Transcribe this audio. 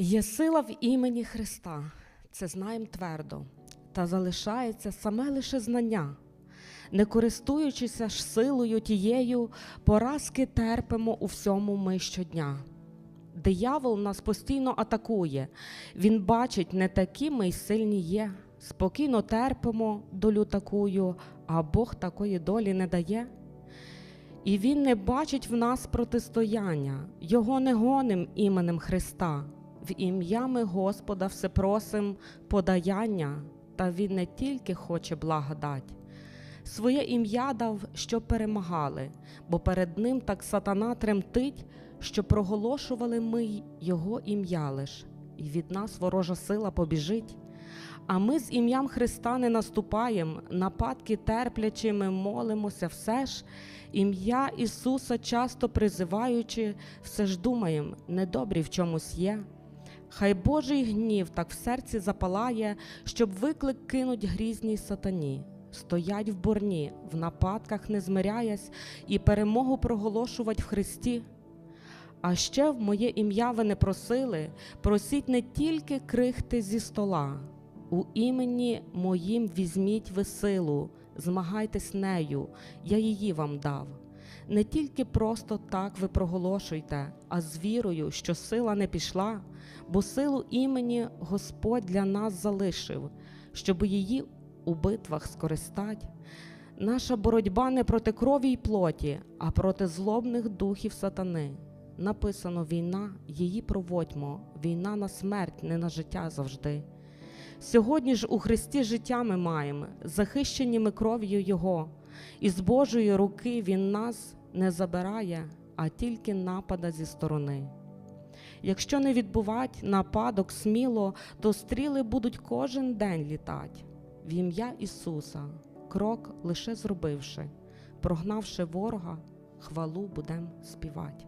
Є сила в імені Христа, це знаєм твердо, та залишається саме лише знання. Не користуючися ж силою тією, поразки терпимо у всьому ми щодня. Диявол нас постійно атакує, він бачить, не такі ми й сильні є. Спокійно терпимо долю такую, а Бог такої долі не дає. І він не бачить в нас протистояння, його не гоним іменем Христа. В ім'я ми Господа все просим подаяння, та він не тільки хоче благодать. Своє ім'я дав, щоб перемагали, бо перед ним так сатана тремтить, що проголошували ми його ім'я лиш, і від нас ворожа сила побіжить. А ми з ім'ям Христа не наступаєм, нападки терплячи, ми молимося все ж, ім'я Ісуса часто призиваючи, все ж думаєм, недобрі в чомусь є. Хай Божий гнів так в серці запалає, щоб виклик кинуть грізній сатані. Стоять в борні, в нападках не змиряясь, і перемогу проголошувати в Христі. А ще в моє ім'я ви не просили, просіть не тільки крихти зі стола. У імені моїм візьміть ви силу, змагайтесь нею, я її вам дав. Не тільки просто так ви проголошуйте, а з вірою, що сила не пішла, бо силу імені Господь для нас залишив, щоб її у битвах скористать. Наша боротьба не проти крові й плоті, а проти злобних духів сатани. Написано війна, її проводьмо, війна на смерть, не на життя завжди. Сьогодні ж у Христі життя ми маємо, захищені ми кров'ю Його, і з Божої руки Він нас не забирає, а тільки напада зі сторони. Якщо не відбувати нападок сміло, то стріли будуть кожен день літать. В ім'я Ісуса, крок лише зробивши, прогнавши ворога, хвалу будем співати.